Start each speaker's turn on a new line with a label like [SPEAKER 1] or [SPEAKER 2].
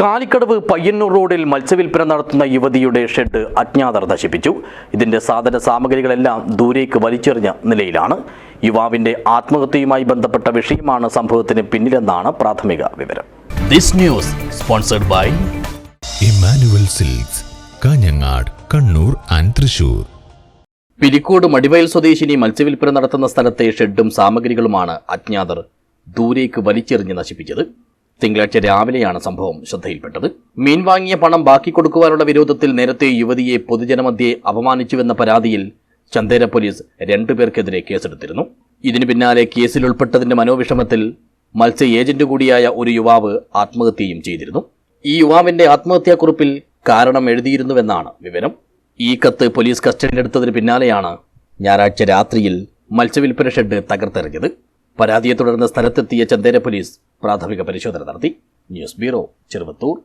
[SPEAKER 1] കാലിക്കടവ് പയ്യന്നൂർ റോഡിൽ മത്സ്യവില്പന നടത്തുന്ന യുവതിയുടെ ഷെഡ് അജ്ഞാതർ നശിപ്പിച്ചു. ഇതിന്റെ സാധന സാമഗ്രികളെല്ലാം ദൂരേക്ക് വലിച്ചെറിഞ്ഞ നിലയിലാണ്. യുവാവിന്റെ ആത്മഹത്യയുമായി ബന്ധപ്പെട്ട വിഷയമാണ് സംഭവത്തിന് പിന്നിലെന്നാണ് പ്രാഥമിക വിവരം. This news sponsored by
[SPEAKER 2] Emmanuel Silks Kanhangad Kannur and Thrissur.
[SPEAKER 1] Pilicode Madivayal സ്വദേശിനി മത്സ്യവില്പന നടത്തുന്ന സ്ഥലത്തെ ഷെഡും സാമഗ്രികളുമാണ് അജ്ഞാതർ ദൂരേക്ക് വലിച്ചെറിഞ്ഞ് നശിപ്പിച്ചത്. തിങ്കളാഴ്ച രാവിലെയാണ് സംഭവം ശ്രദ്ധയിൽപ്പെട്ടത്. മീൻ വാങ്ങിയ പണം ബാക്കി കൊടുക്കുവാനുള്ള വിരോധത്തിൽ നേരത്തെ യുവതിയെ പൊതുജനമധ്യേ അപമാനിച്ചുവെന്ന പരാതിയിൽ ചന്ദേര പോലീസ് രണ്ടുപേർക്കെതിരെ കേസെടുത്തിരുന്നു. ഇതിനു പിന്നാലെ കേസിൽ ഉൾപ്പെട്ടതിന്റെ മനോവിഷമത്തിൽ മത്സ്യ ഏജന്റ് കൂടിയായ ഒരു യുവാവ് ആത്മഹത്യയും ചെയ്തിരുന്നു. ഈ യുവാവിന്റെ ആത്മഹത്യാക്കുറിപ്പിൽ കാരണം എഴുതിയിരുന്നുവെന്നാണ് വിവരം. ഈ കത്ത് പോലീസ് കസ്റ്റഡിയിലെടുത്തതിന് പിന്നാലെയാണ് ഞായറാഴ്ച രാത്രിയിൽ മത്സ്യവില്പന ഷെഡ് തകർത്തെറിഞ്ഞത്. പരാതിയെ തുടർന്ന് സ്ഥലത്തെത്തിയ ചന്ദേര പോലീസ് പ്രാഥമിക പരിശോധന നടത്തി. News bureau Cheruvathur.